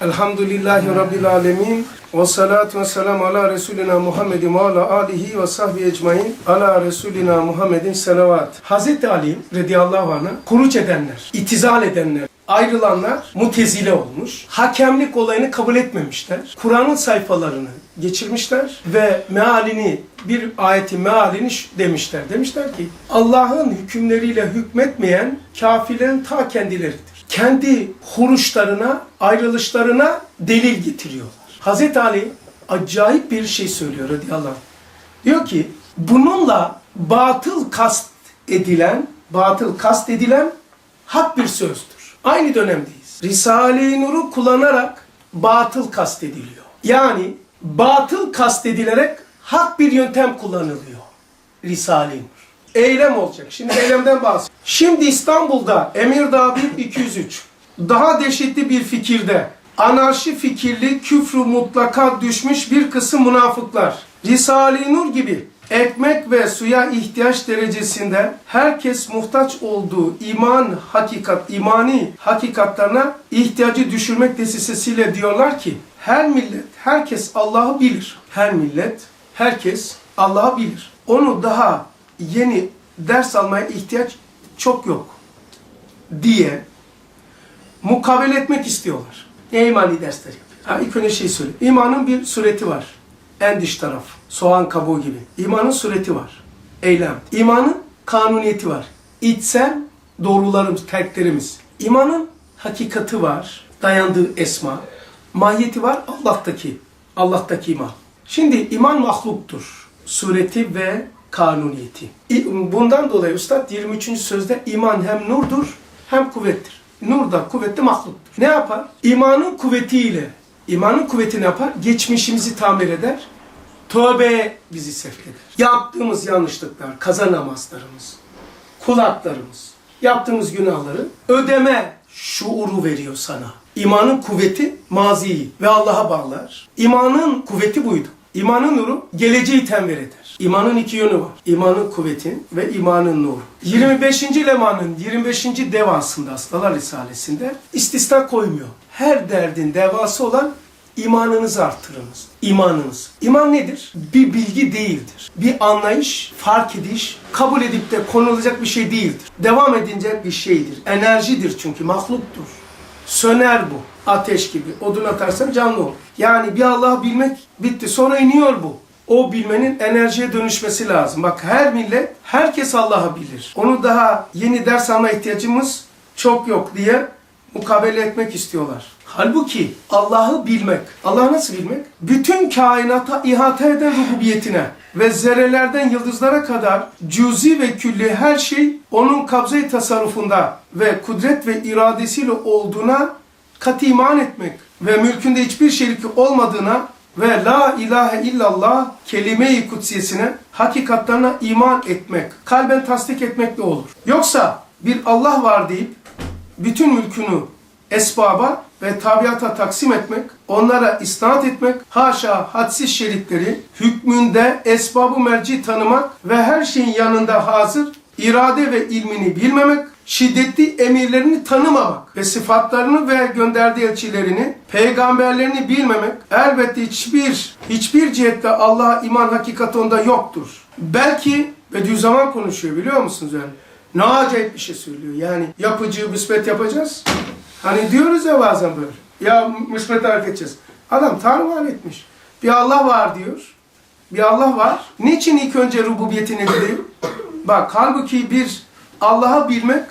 Elhamdülillahi Rabbil Alemin. Ve salatu ve selamu ala Resulina Muhammedin ve ala alihi ve sahbihi ecmain. Ala Resulina Muhammedin selavat. Hazreti Ali radıyallahu anh'a kuruç edenler, itizal edenler, ayrılanlar mutezile olmuş. Hakemlik olayını kabul etmemişler. Kur'an'ın sayfalarını geçirmişler ve mealini bir ayetin mealini demişler. Demişler ki Allah'ın hükümleriyle hükmetmeyen kafirlerin ta kendileridir. Kendi huruşlarına, ayrılışlarına delil getiriyorlar. Hazreti Ali acayip bir şey söylüyor radıyallahu anh. Diyor ki bununla batıl kast edilen, batıl kast edilen hak bir sözdür. Aynı dönemdeyiz. Risale-i Nur'u kullanarak batıl kastediliyor. Yani batıl kastedilerek hak bir yöntem kullanılıyor. Risale-i Nur. Eylem olacak. Şimdi eylemden bahsediyorum. Şimdi İstanbul'da Emirdağ 203 daha dehşetli bir fikirde anarşi fikirli küfrü mutlaka düşmüş bir kısım münafıklar. Risale-i Nur gibi ekmek ve suya ihtiyaç derecesinde herkes muhtaç olduğu iman hakikat, imani hakikatlarına ihtiyacı düşürmek desisesiyle diyorlar ki her millet, herkes Allah'ı bilir. Her millet, herkes Allah'ı bilir. Onu daha yeni ders almaya ihtiyaç çok yok diye mukabele etmek istiyorlar. Ne imani dersler yapıyor? Ha, ilk önce şey söyle. İmanın bir sureti var. En dış taraf. Soğan kabuğu gibi. İmanın sureti var. Eylem. İmanın kanuniyeti var. İçsel doğrularımız, terklerimiz. İmanın hakikati var. Dayandığı esma. Mahiyeti var Allah'taki. Allah'taki iman. Şimdi iman mahluktur. Sureti ve kanuniyeti. Bundan dolayı Üstad 23. sözde iman hem nurdur hem kuvvettir. Nur da kuvvetli mahluktur. Ne yapar? İmanın kuvvetiyle, imanın kuvveti ne yapar? Geçmişimizi tamir eder. Tövbe bizi sevk eder. Yaptığımız yanlışlıklar, kaza namazlarımız, kulaklarımız, yaptığımız günahları ödeme şuuru veriyor sana. İmanın kuvveti maziyi ve Allah'a bağlar. İmanın kuvveti buydu. İmanın nuru geleceği tenvir eder. İmanın iki yönü var. İmanın kuvveti ve imanın nuru. 25. lemanın 25. devasında Hastalar Risalesi'nde istisna koymuyor. Her derdin devası olan İmanınızı artırınız. İmanınız. İman nedir? Bir bilgi değildir. Bir anlayış, fark ediş, kabul edip de konulacak bir şey değildir. Devam edince bir şeydir. Enerjidir çünkü mahluktur. Söner bu. Ateş gibi. Odun atarsan canlı olur. Yani bir Allah'ı bilmek bitti. Sonra iniyor bu. O bilmenin enerjiye dönüşmesi lazım. Bak her millet, herkes Allah'ı bilir. Onu daha yeni ders alma ihtiyacımız çok yok diye mukabele etmek istiyorlar. Halbuki Allah'ı bilmek, Allah'ı nasıl bilmek? Bütün kainata ihata eden rububiyetine ve zerrelerden yıldızlara kadar cüzi ve külli her şey onun kabze tasarrufunda ve kudret ve iradesiyle olduğuna kat iman etmek ve mülkünde hiçbir şeriki olmadığına ve la ilahe illallah kelime-i kutsiyesine, hakikatlarına iman etmek, kalben tasdik etmekle olur. Yoksa bir Allah var deyip bütün mülkünü esbaba ve tabiata taksim etmek, onlara isnat etmek, haşa hadsiz şerikleri hükmünde esbabı merci tanımak ve her şeyin yanında hazır, irade ve ilmini bilmemek, şiddetli emirlerini tanımamak ve sıfatlarını ve gönderdiği elçilerini, peygamberlerini bilmemek elbette hiçbir hiçbir cihette Allah'a iman hakikati onda yoktur. Belki Bediüzzaman konuşuyor biliyor musunuz yani? Ne acayip bir şey söylüyor. Yani yapıcı müsbet yapacağız. Hani diyoruz ya bazen böyle. Ya müsbet hareket edeceğiz. Adam Tanrı etmiş. Bir Allah var diyor. Bir Allah var. Niçin ilk önce rububiyetini bileyim? Bak halbuki bir Allah'ı bilmek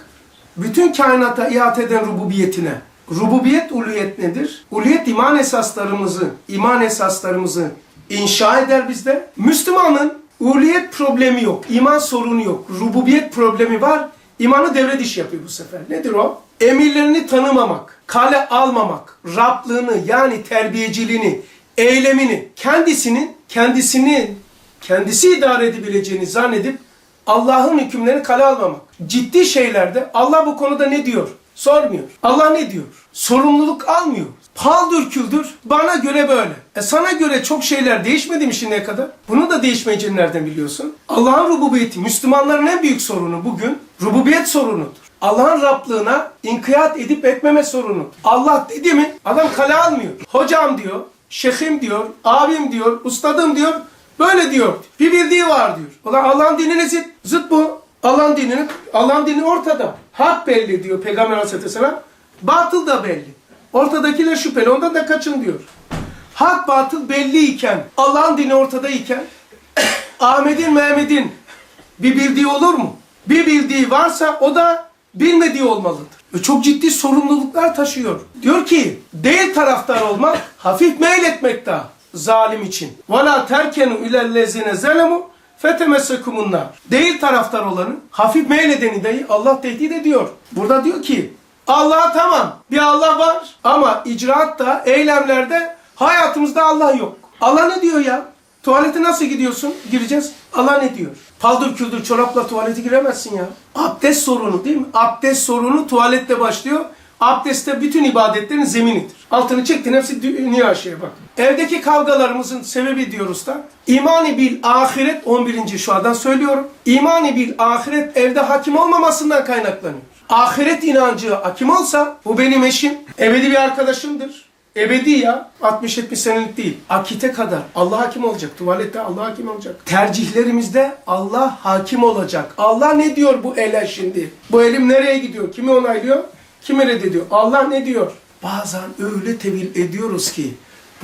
bütün kainata ihate eden rububiyetine. Rububiyet uluyet nedir? Uluyet iman esaslarımızı, iman esaslarımızı inşa eder bizde. Müslümanın uluyet problemi yok, iman sorunu yok. Rububiyet problemi var. İmanı devre dışı yapıyor bu sefer. Nedir o? Emirlerini tanımamak, kale almamak, Rablığını yani terbiyeciliğini, eylemini, kendisinin, kendisini, kendisi idare edebileceğini zannedip Allah'ın hükümlerini kale almamak. Ciddi şeylerde Allah bu konuda ne diyor? Sormuyor. Allah ne diyor? Sorumluluk almıyor. Paldır küldür bana göre böyle. E sana göre çok şeyler değişmedi mi şimdiye kadar? Bunu da değişmeyeceğini nereden biliyorsun? Allah'ın rububiyeti Müslümanların en büyük sorunu bugün rububiyet sorunudur. Allah'ın Rablığına inkiyat edip etmeme sorunu. Allah dedi mi adam kale almıyor. Hocam diyor, şeyhim diyor, abim diyor, ustadım diyor, böyle diyor. Bir bildiği var diyor. Ulan Allah'ın dinine zıt, zıt bu. Allah'ın dininin, Allah'ın dini ortada. Hak belli diyor Peygamber Aleyhisselam. Batıl da belli. Ortadakiler şüpheli, ondan da kaçın diyor. Hak batıl belli iken, Allah'ın dini ortada iken, Ahmet'in, Mehmet'in bir bildiği olur mu? Bir bildiği varsa o da bilmediği olmalıdır. Ve çok ciddi sorumluluklar taşıyor. Diyor ki, değil taraftar olmak, hafif meyletmek daha zalim için. وَلَا تَرْكَنُوا اِلَى الَّذِينَ زَلَمُوا فَتَمَسَّكُمُ النَّارِ Değil taraftar olanı, hafif meyledeni dahi Allah tehdit ediyor. Burada diyor ki, Allah tamam, bir Allah var ama icraatta, eylemlerde, hayatımızda Allah yok. Allah ne diyor ya? Tuvalete nasıl gidiyorsun? Gireceğiz. Allah ne diyor? Paldır küldür çorapla tuvalete giremezsin ya. Abdest sorunu değil mi? Abdest sorunu tuvalette başlıyor. Abdestte bütün ibadetlerin zeminidir. Altını çektin hepsi dünya şeye bak. Evdeki kavgalarımızın sebebi diyoruz da imani bil ahiret 11. şuadan söylüyorum. İmani bil ahiret evde hakim olmamasından kaynaklanıyor. Ahiret inancı hakim olsa bu benim eşim, ebedi bir arkadaşımdır. Ebedi ya. 60-70 senelik değil. Akite kadar Allah hakim olacak. Tuvalette Allah hakim olacak. Tercihlerimizde Allah hakim olacak. Allah ne diyor bu ele şimdi? Bu elim nereye gidiyor? Kimi onaylıyor? Kimi reddediyor? Allah ne diyor? Bazen öyle tevil ediyoruz ki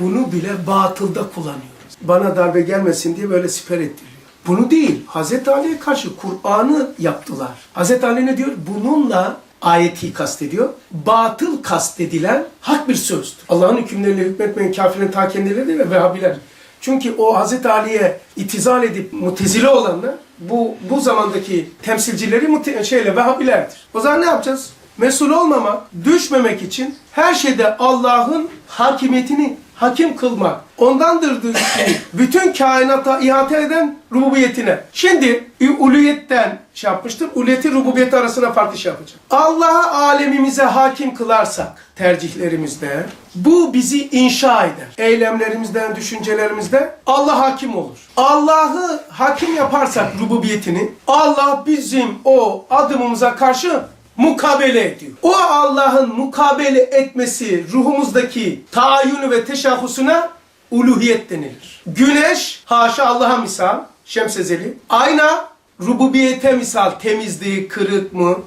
bunu bile batılda kullanıyoruz. Bana darbe gelmesin diye böyle siper ettiriliyor. Bunu değil. Hazreti Ali'ye karşı Kur'an'ı yaptılar. Hazreti Ali ne diyor? Bununla ayeti kastediyor. Batıl kastedilen hak bir sözdür. Allah'ın hükümleriyle hükmetmeyen kafirin ta kendileri ve Vehhabiler. Çünkü o Hazreti Ali'ye itizal edip mutezile olanlar bu bu zamandaki temsilcileri mute, şeyle Vehhabilerdir. O zaman ne yapacağız? Mesul olmamak, düşmemek için her şeyde Allah'ın hakimiyetini hakim kılmak. Ondandır diyor ki, bütün kainata ihate eden rububiyetine. Şimdi uluyetten şey yapmıştır. Uluyeti rububiyeti arasına farklı şey yapacak. Allah'a alemimize hakim kılarsak tercihlerimizde bu bizi inşa eder. Eylemlerimizden, düşüncelerimizde Allah hakim olur. Allah'ı hakim yaparsak rububiyetini Allah bizim o adımımıza karşı mukabele ediyor. O Allah'ın mukabele etmesi ruhumuzdaki taayyünü ve teşahhusuna uluhiyet denilir. Güneş haşa Allah'a misal, şemsezeli. Ayna rububiyete misal temizliği, kırık mı,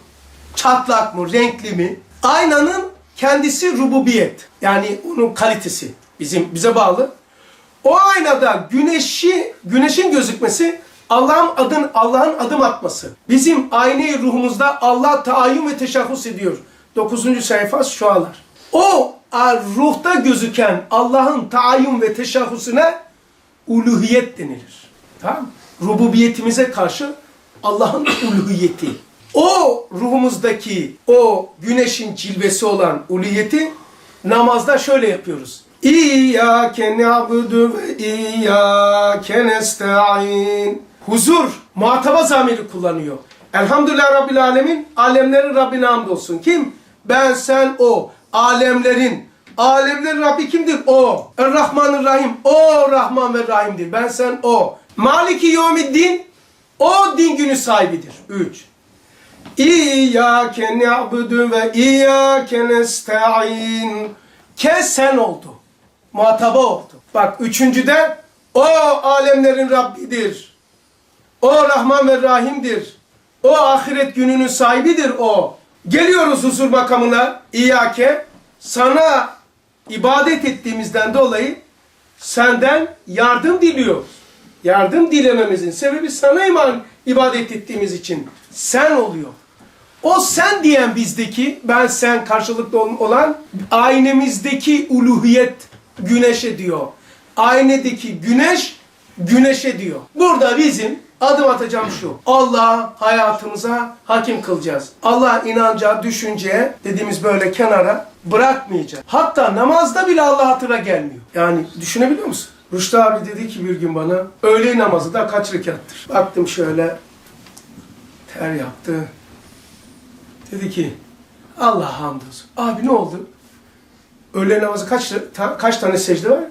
çatlak mı, renkli mi? Aynanın kendisi rububiyet. Yani onun kalitesi bizim bize bağlı. O aynada güneşi güneşin gözükmesi Allah'ın adın Allah'ın adım atması. Bizim aynı ruhumuzda Allah taayyün ve teşahhus ediyor. 9. sayfa şualar. O ruhta gözüken Allah'ın taayyün ve teşahhusuna uluhiyet denilir. Tamam? Rububiyetimize karşı Allah'ın uluhiyeti. O ruhumuzdaki o güneşin cilvesi olan uluhiyeti namazda şöyle yapıyoruz. İyyâke ne'budu ve iyyâke nesta'in. Huzur, muhataba zamiri kullanıyor. Elhamdülillah Rabbil Alemin, alemlerin Rabbine hamdolsun. Kim? Ben, sen, o. Alemlerin. Alemlerin Rabbi kimdir? O. Er-Rahmanir Rahim. O Rahman ve Rahim'dir. Ben, sen, o. Maliki Yevmiddin. O din günü sahibidir. Üç. İyyâke ne'budu ve iyyâke nesta'in. Ke sen oldu. Muhataba oldu. Bak üçüncüde o alemlerin Rabbidir. O Rahman ve Rahim'dir. O ahiret gününün sahibidir o. Geliyoruz huzur makamına İyyâke. Sana ibadet ettiğimizden dolayı senden yardım diliyoruz. Yardım dilememizin sebebi sana iman ibadet ettiğimiz için sen oluyor. O sen diyen bizdeki, ben sen karşılıklı olan aynemizdeki uluhiyet güneşe diyor. Aynedeki güneş güneşe diyor. Burada bizim adım atacağım şu. Allah hayatımıza hakim kılacağız. Allah inanca, düşünceye dediğimiz böyle kenara bırakmayacağız. Hatta namazda bile Allah hatıra gelmiyor. Yani düşünebiliyor musun? Rüştü abi dedi ki bir gün bana öğle namazı da kaç rekattır? Baktım şöyle ter yaptı. Dedi ki Allah hamdolsun. Abi ne oldu? Öğle namazı kaç, ta- kaç tane secde var?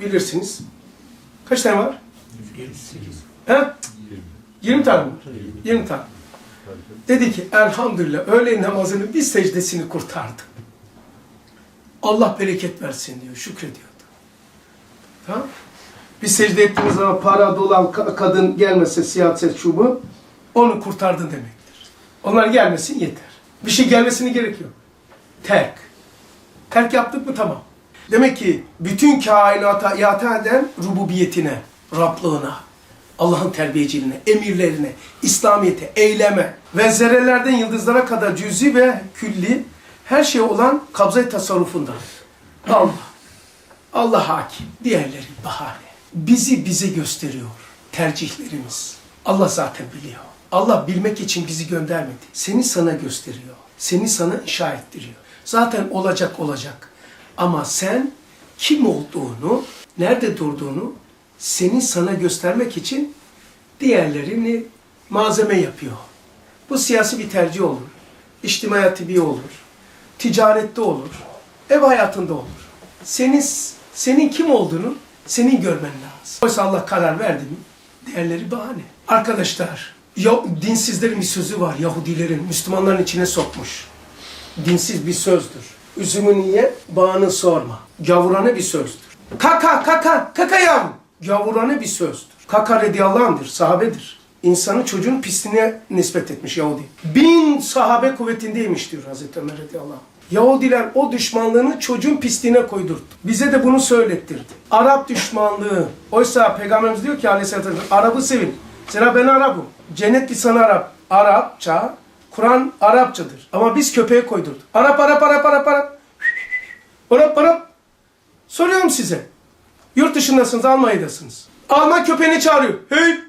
Bilirsiniz. Kaç tane var? 58. He? 20 tane mi? 20 tane. Dedi ki elhamdülillah öğle namazının bir secdesini kurtardı. Allah bereket versin diyor, şükrediyordu. Tamam Bir secde ettiğiniz zaman para, dolar, ka- kadın gelmese siyaset şu bu, onu kurtardın demektir. Onlar gelmesin yeter. Bir şey gelmesine gerek yok. Terk. Terk yaptık mı tamam. Demek ki bütün kainata iate eden rububiyetine, Rablığına, Allah'ın terbiyeciliğine, emirlerine, İslamiyete, eyleme ve zerrelerden yıldızlara kadar cüzi ve külli her şey olan kabza tasarrufunda. Allah. Allah hakim. Diğerleri bahane. Bizi bize gösteriyor. Tercihlerimiz. Allah zaten biliyor. Allah bilmek için bizi göndermedi. Seni sana gösteriyor. Seni sana inşa ettiriyor. Zaten olacak olacak. Ama sen kim olduğunu, nerede durduğunu seni sana göstermek için diğerlerini malzeme yapıyor. Bu siyasi bir tercih olur. İçtimai tıbbi olur. Ticarette olur. Ev hayatında olur. Senin, senin kim olduğunu senin görmen lazım. Oysa Allah karar verdi mi? Diğerleri bahane. Arkadaşlar, ya, dinsizlerin bir sözü var. Yahudilerin, Müslümanların içine sokmuş. Dinsiz bir sözdür. Üzümünü ye, bağını sorma. Gavuranı bir sözdür. Kaka, kaka, kaka yavrum. Gavuranı bir sözdür. Kaka radiyallahu sahabedir. İnsanı çocuğun pisliğine nispet etmiş Yahudi. Bin sahabe kuvvetindeymiş diyor Hazreti Ömer radiyallahu. Yahudiler o düşmanlığını çocuğun pisliğine koydurdu. Bize de bunu söylettirdi. Arap düşmanlığı. Oysa Peygamberimiz diyor ki aleyhissalatü vesselam, Arap'ı sevin. Zira ben Arap'ım. Cennet lisanı Arap. Arapça, Kur'an Arapçadır. Ama biz köpeğe koydurduk. Arap, Arap, Arap, Arap, Arap. Arap, Arap. Soruyorum size. Yurt dışındasınız, Almanya'dasınız. Alman köpeğini çağırıyor. Hey!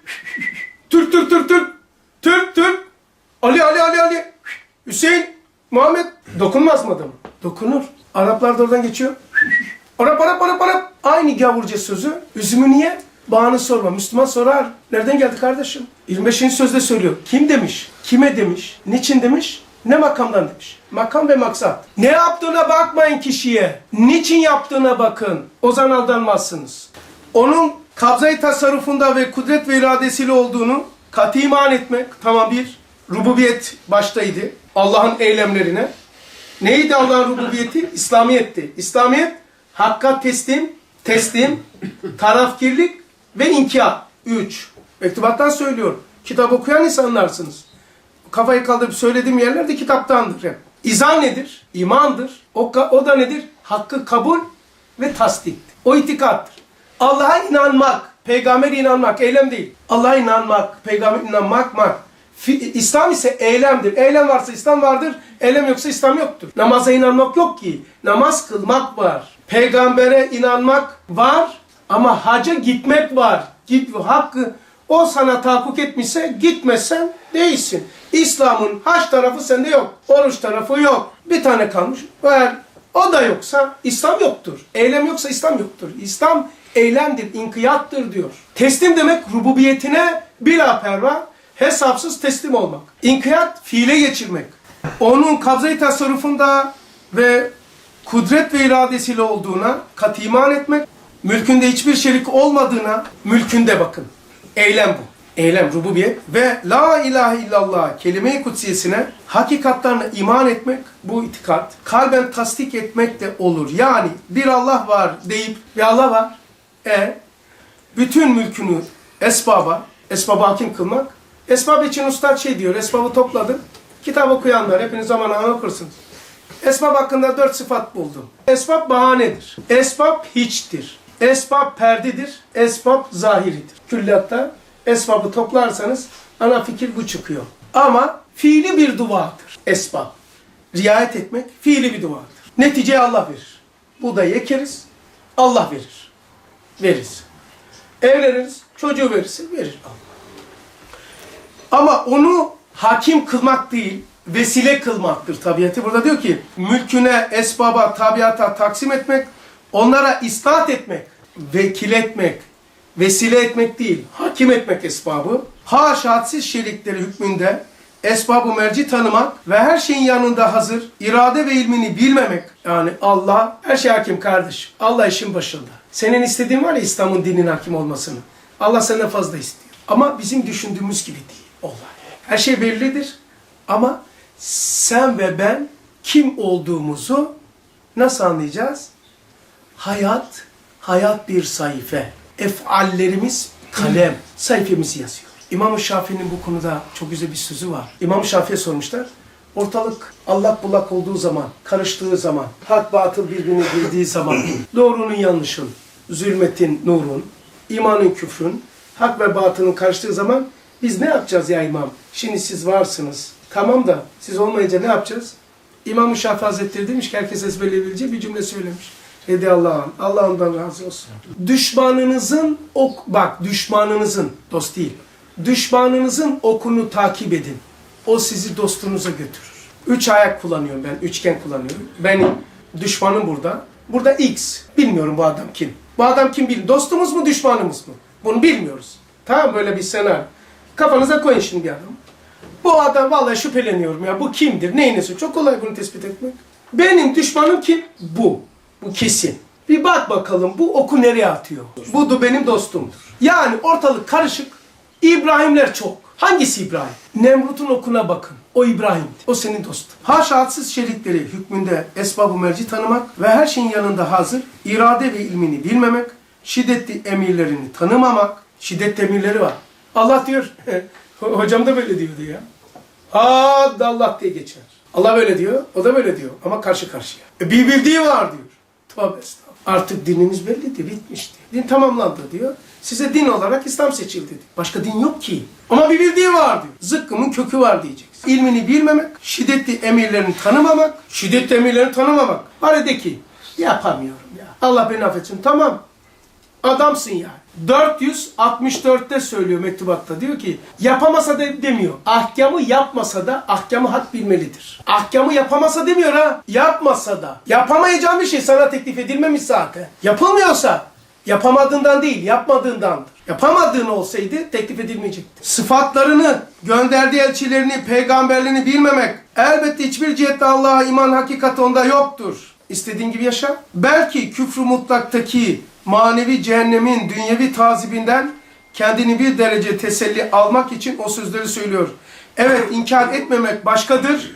Türk, Türk, Türk, Türk. Türk, Türk. Ali, Ali, Ali, Ali. Hüseyin, Muhammed. Dokunmaz mı adam? Dokunur. Araplar da oradan geçiyor. Arap, Arap, Arap, Arap. Aynı gavurca sözü. Üzümü niye? Bağını sorma. Müslüman sorar. Nereden geldi kardeşim? 25. sözde söylüyor. Kim demiş? Kime demiş? Niçin demiş? Ne makamdan demiş? Makam ve maksat. Ne yaptığına bakmayın kişiye. Niçin yaptığına bakın. O zaman aldanmazsınız. Onun kabzayı tasarrufunda ve kudret ve iradesiyle olduğunu katı iman etmek. Tamam bir. Rububiyet baştaydı. Allah'ın eylemlerine. Neydi Allah'ın rububiyeti? İslamiyetti. İslamiyet hakka teslim, teslim, tarafkirlik ve inkiyat. Üç. Mektubattan söylüyorum. Kitap okuyan insanlarsınız. Kafayı kaldırıp söylediğim yerlerde kitaptandır hep. İzan nedir? İmandır. O, o da nedir? Hakkı kabul ve tasdiktir. O itikattır. Allah'a inanmak, peygambere inanmak, eylem değil. Allah'a inanmak, peygamber inanmak, mak. İslam ise eylemdir. Eylem varsa İslam vardır, eylem yoksa İslam yoktur. Namaza inanmak yok ki. Namaz kılmak var. Peygambere inanmak var ama haca gitmek var. Git hakkı o sana tahakkuk etmişse gitmezsen değilsin. İslam'ın haç tarafı sende yok. Oruç tarafı yok. Bir tane kalmış. Ver. O da yoksa İslam yoktur. Eylem yoksa İslam yoktur. İslam eylemdir, inkiyattır diyor. Teslim demek rububiyetine bila perva, hesapsız teslim olmak. İnkiyat fiile geçirmek. Onun kabzayı tasarrufunda ve kudret ve iradesiyle olduğuna kat iman etmek, mülkünde hiçbir şerik olmadığına mülkünde bakın. Eylem bu. Eylem, rububiyet ve la ilahe illallah kelime-i kutsiyesine hakikatlerine iman etmek bu itikat. Kalben tasdik etmek de olur. Yani bir Allah var deyip bir Allah var. E bütün mülkünü esbaba, esbaba hakim kılmak. Esbab için ustad şey diyor, esbabı topladım. Kitap okuyanlar hepiniz zaman zaman okursunuz. Esbab hakkında dört sıfat buldum. Esbab bahanedir. Esbab hiçtir. Esbab perdedir. Esbab zahiridir. Külliyatta esbabı toplarsanız ana fikir bu çıkıyor. Ama fiili bir duadır. Esbab. Riayet etmek fiili bir duadır. Neticeyi Allah verir. Buğdayı ekeriz. Allah verir. Veririz. Evleniriz. Çocuğu verirse verir Allah. Ama onu hakim kılmak değil, vesile kılmaktır tabiatı. Burada diyor ki, mülküne, esbaba, tabiata taksim etmek, onlara ispat etmek, vekil etmek, vesile etmek değil, hakim etmek esbabı. Haşa hadsiz şerikleri hükmünde esbabı merci tanımak ve her şeyin yanında hazır, irade ve ilmini bilmemek. Yani Allah, her şey hakim kardeş. Allah işin başında. Senin istediğin var ya İslam'ın dinin hakim olmasını. Allah senden fazla istiyor. Ama bizim düşündüğümüz gibi değil olay. Her şey bellidir. Ama sen ve ben kim olduğumuzu nasıl anlayacağız? Hayat, hayat bir sayfa. Efallerimiz kalem. Sayfamızı yazıyor. İmam-ı Şafii'nin bu konuda çok güzel bir sözü var. İmam-ı Şafii'ye sormuşlar. Ortalık allak bullak olduğu zaman, karıştığı zaman, hak batıl birbirine girdiği zaman, doğrunun yanlışın, zulmetin nurun, imanın küfrün, hak ve batılın karıştığı zaman biz ne yapacağız ya imam? Şimdi siz varsınız. Tamam da siz olmayınca ne yapacağız? İmam-ı Şafii Hazretleri demiş ki herkes ezberleyebileceği bir cümle söylemiş. Dedi Allah'ım. Allah ondan razı olsun. Düşmanınızın ok bak düşmanınızın dost değil. Düşmanınızın okunu takip edin. O sizi dostunuza götürür. Üç ayak kullanıyorum ben. Üçgen kullanıyorum. Benim düşmanım burada. Burada X. Bilmiyorum bu adam kim. Bu adam kim bil. Dostumuz mu düşmanımız mı? Bunu bilmiyoruz. Tamam böyle bir senaryo. Kafanıza koyun şimdi bir adam. Bu adam vallahi şüpheleniyorum ya. Bu kimdir? Neyin nesi? Çok kolay bunu tespit etmek. Benim düşmanım kim? Bu. Bu kesin. Bir bak bakalım bu oku nereye atıyor? Bu da benim dostumdur. Yani ortalık karışık. İbrahimler çok. Hangisi İbrahim? Nemrut'un okuna bakın. O İbrahim'di. O senin dostun. Haşa hadsiz şeritleri hükmünde esbab-ı merci tanımak ve her şeyin yanında hazır, irade ve ilmini bilmemek, şiddetli emirlerini tanımamak, şiddetli emirleri var. Allah diyor, hocam da böyle diyordu ya. Ad Allah diye geçer. Allah böyle diyor, o da böyle diyor ama karşı karşıya. E, bir bildiği var diyor. Tövbe estağfurullah. Artık dininiz belliydi, bitmişti. Din tamamlandı diyor. Size din olarak İslam seçildi diyor. Başka din yok ki. Ama bir bildiği var diyor. Zıkkımın kökü var diyeceksin. İlmini bilmemek, şiddetli emirlerini tanımamak, şiddetli emirlerini tanımamak. Bari de ki yapamıyorum ya. Allah beni affetsin. Tamam. Adamsın yani. 464'te söylüyor mektubatta diyor ki yapamasa da demiyor. Ahkamı yapmasa da ahkamı hak bilmelidir. Ahkamı yapamasa demiyor ha. Yapmasa da. Yapamayacağın bir şey sana teklif edilmemiş zaten. Yapılmıyorsa yapamadığından değil yapmadığındandır. Yapamadığın olsaydı teklif edilmeyecekti. Sıfatlarını, gönderdiği elçilerini, peygamberlerini bilmemek elbette hiçbir cihette Allah'a iman hakikati onda yoktur. İstediğin gibi yaşa. Belki küfrü mutlaktaki manevi cehennemin dünyevi tazibinden kendini bir derece teselli almak için o sözleri söylüyor. Evet inkar etmemek başkadır,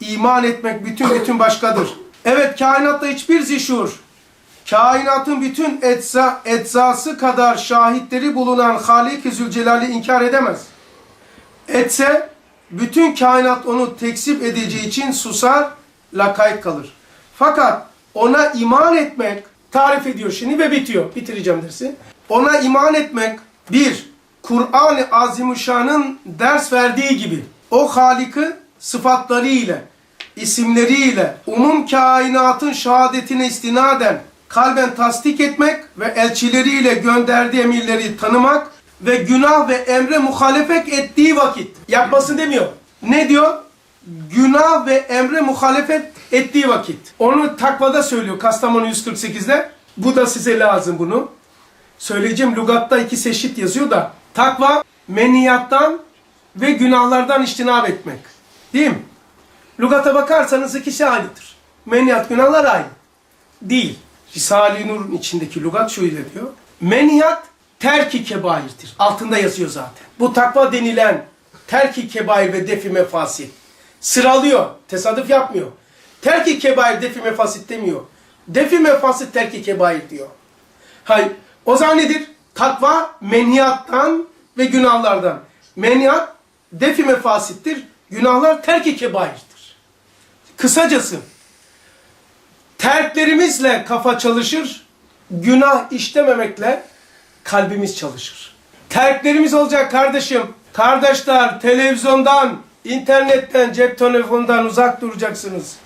iman etmek bütün bütün başkadır. Evet kainatta hiçbir zişur, kainatın bütün etza, eczası kadar şahitleri bulunan Halik-i Zülcelal'i inkar edemez. Etse bütün kainat onu tekzip edeceği için susar, lakayt kalır. Fakat ona iman etmek tarif ediyor şimdi ve bitiyor. Bitireceğim dersi. Ona iman etmek bir, Kur'an-ı Azimuşşan'ın ders verdiği gibi o Halik'i sıfatlarıyla, isimleriyle, umum kainatın şehadetine istinaden kalben tasdik etmek ve elçileriyle gönderdiği emirleri tanımak ve günah ve emre muhalefet ettiği vakit yapmasın demiyor. Ne diyor? Günah ve emre muhalefet ettiği vakit. Onu takvada söylüyor Kastamonu 148'de. Bu da size lazım bunu. Söyleyeceğim lugatta iki seçit yazıyor da. Takva meniyattan ve günahlardan iştinab etmek. Değil mi? Lugata bakarsanız ikisi aynıdır. Meniyat günahlar aynı. Değil. Risale-i Nur'un içindeki lugat şöyle diyor. Meniyat terki kebairdir. Altında yazıyor zaten. Bu takva denilen terki kebair ve defi mefasit. Sıralıyor. Tesadüf yapmıyor. Terki kebair defi mefasit demiyor. Defi mefasit terki kebair diyor. Hayır. O zaman nedir? Takva menhiyattan ve günahlardan. Menhiyat defi mefasittir. Günahlar terki kebairdir. Kısacası terklerimizle kafa çalışır, günah işlememekle kalbimiz çalışır. Terklerimiz olacak kardeşim. Kardeşler televizyondan, internetten, cep telefonundan uzak duracaksınız.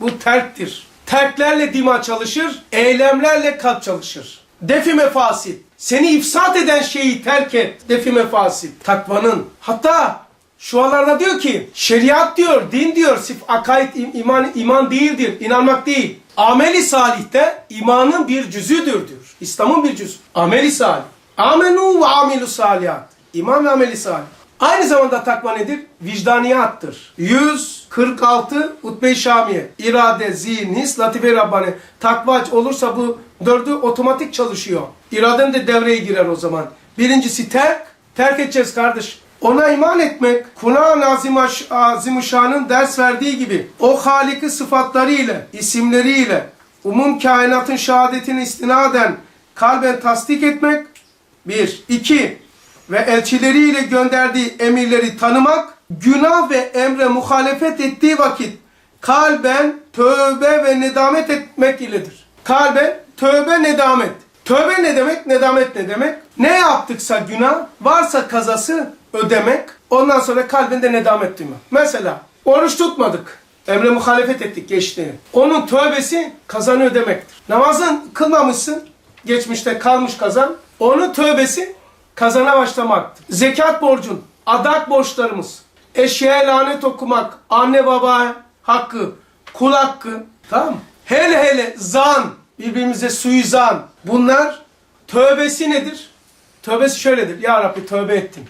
Bu terktir. Terklerle dima çalışır, eylemlerle kalp çalışır. Defi mefasit. Seni ifsat eden şeyi terk et. Defi mefasit. Takvanın. Hatta şu anlarda diyor ki şeriat diyor, din diyor, sif akaid im- iman iman değildir, inanmak değil. Ameli salihte imanın bir cüzüdür diyor. İslam'ın bir cüzü. Ameli salih. Amenu ve amilu salihat. İman ve ameli salih. Aynı zamanda takva nedir? Vicdaniyattır. 146 Utbe-i Şamiye. İrade, zihin, his, latife Rabbani. Takva olursa bu dördü otomatik çalışıyor. İraden de devreye girer o zaman. Birincisi terk. Terk edeceğiz kardeş. Ona iman etmek, Kur'an-ı Azimaş- Azimuşşan'ın ders verdiği gibi o Halik'i sıfatlarıyla, isimleriyle, umum kainatın şehadetini istinaden kalben tasdik etmek, bir. iki Ve elçileriyle gönderdiği emirleri tanımak, günah ve emre muhalefet ettiği vakit kalben tövbe ve nedamet etmek iledir. Kalben tövbe nedamet. Tövbe ne demek? Nedamet ne demek? Ne yaptıksa günah, varsa kazası ödemek, ondan sonra kalbinde nedamet duymak. Mesela oruç tutmadık. Emre muhalefet ettik geçti. Onun tövbesi kazanı ödemektir. Namazın kılmamışsın, geçmişte kalmış kazan. Onun tövbesi kazana başlamaktır. Zekat borcun, adak borçlarımız, eşeğe lanet okumak, anne baba hakkı, kul hakkı, tamam? Hele hele zan, birbirimize suizan. Bunlar tövbesi nedir? Tövbesi şöyledir. Ya Rabbi tövbe ettim.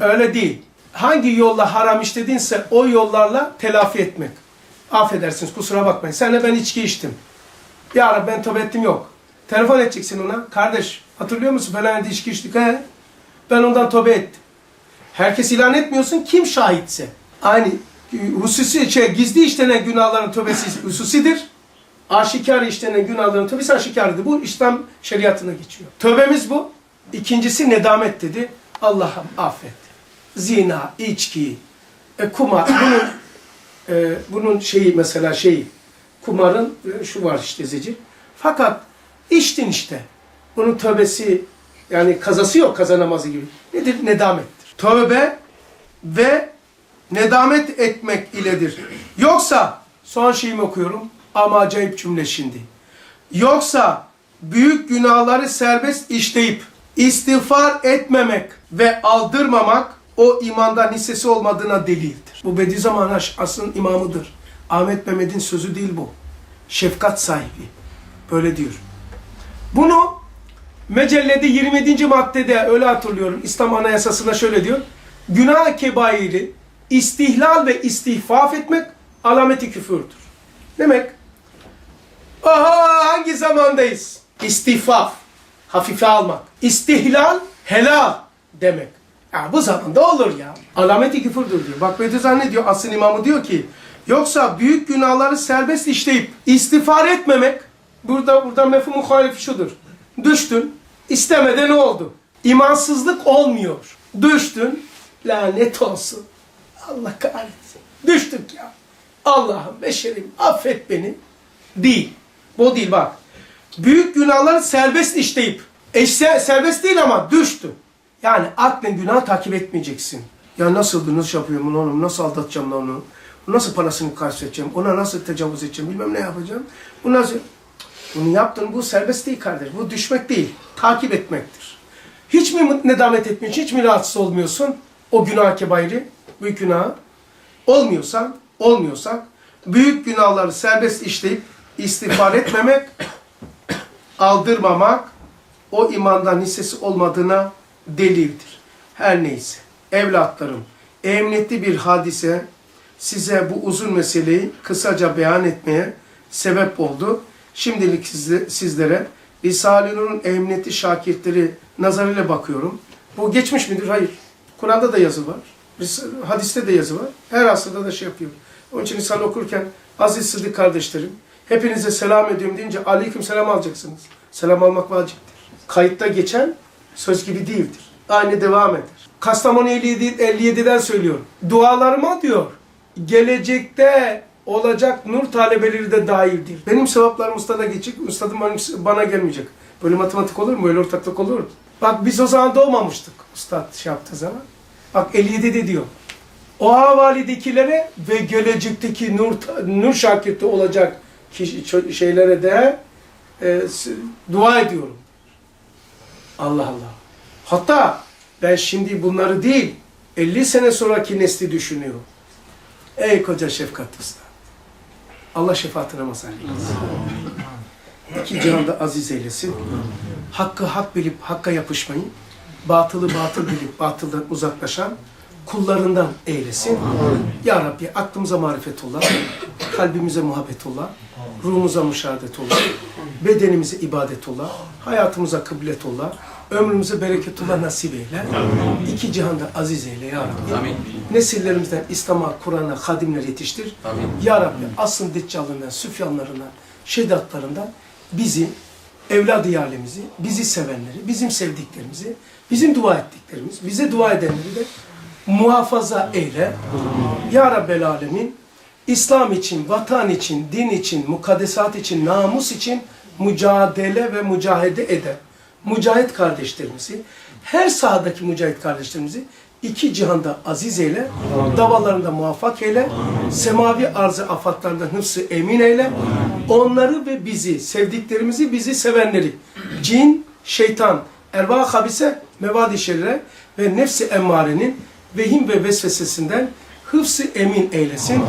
Öyle değil. Hangi yolla haram işledinse o yollarla telafi etmek. Affedersiniz kusura bakmayın. Senle ben içki içtim. Ya Rabbi ben tövbe ettim yok. Telefon edeceksin ona. Kardeş hatırlıyor musun falan içki içtik he? Ben ondan tövbe ettim. Herkes ilan etmiyorsun kim şahitse. Aynı hususi şey, gizli işlenen günahların tövbesi hususidir. Aşikar işlenen günahların tövbesi aşikardır. Bu İslam şeriatına geçiyor. Tövbemiz bu. İkincisi nedamet dedi. Allah'ım affet. Zina, içki, e, kumar. Bunun e, bunun şeyi mesela şeyi kumarın e, şu var işte zici. Fakat içtin işte. Bunun tövbesi yani kazası yok kazanamazı gibi. Nedir? Nedamettir. Tövbe ve nedamet etmek iledir. Yoksa son şeyimi okuyorum ama acayip cümle şimdi. Yoksa büyük günahları serbest işleyip istiğfar etmemek ve aldırmamak o imandan hissesi olmadığına delildir. Bu Bediüzzaman Aş- asrın imamıdır. Ahmet Mehmet'in sözü değil bu. Şefkat sahibi. Böyle diyor. Bunu Mecellede 27. maddede öyle hatırlıyorum. İslam Anayasası'nda şöyle diyor. Günah kebairi istihlal ve istihfaf etmek alameti küfürdür. Demek aha hangi zamandayız? İstihfaf, hafife almak. İstihlal, helal demek. Ya bu zamanda olur ya. Alameti küfürdür diyor. Bak Bediüzzaman ne diyor? Asıl imamı diyor ki yoksa büyük günahları serbest işleyip istiğfar etmemek burada burada mefhum muhalifi şudur. Düştün, istemeden ne oldu? İmansızlık olmuyor. Düştün, lanet olsun. Allah kahretsin. Düştük ya. Allah'ım beşerim affet beni. Değil. Bu değil bak. Büyük günahları serbest işleyip, eşse, serbest değil ama düştü. Yani aklen günah takip etmeyeceksin. Ya nasıldı, nasıl yapıyorum onu, nasıl aldatacağım da onu, nasıl parasını karşılayacağım, ona nasıl tecavüz edeceğim, bilmem ne yapacağım. Bu nasıl... Bunu yaptın bu serbest değil kardeş. Bu düşmek değil. Takip etmektir. Hiç mi nedamet etmiyorsun? Hiç mi rahatsız olmuyorsun? O günah kebayri, büyük günah. Olmuyorsan, olmuyorsak büyük günahları serbest işleyip istiğfar etmemek, aldırmamak o imandan hissesi olmadığına delildir. Her neyse. Evlatlarım, emniyetli bir hadise size bu uzun meseleyi kısaca beyan etmeye sebep oldu. Şimdilik sizle, sizlere Risale-i Nur'un emniyeti şakirtleri nazarıyla bakıyorum. Bu geçmiş midir? Hayır. Kur'an'da da yazı var. Hadiste de yazı var. Her asırda da şey yapıyor. Onun için Risale okurken aziz sıddık kardeşlerim hepinize selam ediyorum deyince aleyküm selam alacaksınız. Selam almak vaciptir. Kayıtta geçen söz gibi değildir. Aynı devam eder. Kastamonu 57, 57'den söylüyorum. Dualarıma diyor gelecekte olacak nur talebeleri de dahildir. Benim sevaplarım ustada geçecek, ustadım bana gelmeyecek. Böyle matematik olur mu? Böyle ortaklık olur mu? Bak biz o zaman doğmamıştık ustad şey yaptığı zaman. Bak 57'de diyor. O havalidekilere ve gelecekteki nur, nur şakirti olacak kişi, şeylere de e, dua ediyorum. Allah Allah. Hatta ben şimdi bunları değil, 50 sene sonraki nesli düşünüyor. Ey koca şefkat usta. Allah şefaatine mazhar eylesin. İki cihanda aziz eylesin. Hakkı hak bilip hakka yapışmayı, batılı batıl bilip batıldan uzaklaşan kullarından eylesin. Ya Rabbi aklımıza marifetullah, kalbimize muhabbetullah, ruhumuza müşahadetullah, bedenimize ibadetullah, hayatımıza kıbletullah, ömrümüze bereketullah nasip eyle. İki cihanda aziz eyle ya Rabbi. Amin. Nesillerimizden İslam'a, Kur'an'a hadimler yetiştir. Amin. Ya Rabbi asın deccalından, süfyanlarından, şedatlarından bizi, evladı alemizi, bizi sevenleri, bizim sevdiklerimizi, bizim dua ettiklerimiz, bize dua edenleri de muhafaza eyle. Ya Rabbel Alemin, İslam için, vatan için, din için, mukaddesat için, namus için mücadele ve mücahede eden mücahit kardeşlerimizi, her sahadaki mücahit kardeşlerimizi iki cihanda aziz eyle, davalarında muvaffak eyle, semavi arzı afatlardan hıfzı emin eyle, onları ve bizi, sevdiklerimizi, bizi sevenleri, cin, şeytan, erva habise, mevadi şerire ve nefsi emmarenin vehim ve vesvesesinden hıfzı emin eylesin.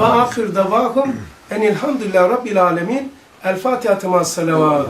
Ve ahir davahum enilhamdülillah rabbil alemin. El Fatiha tema salavat.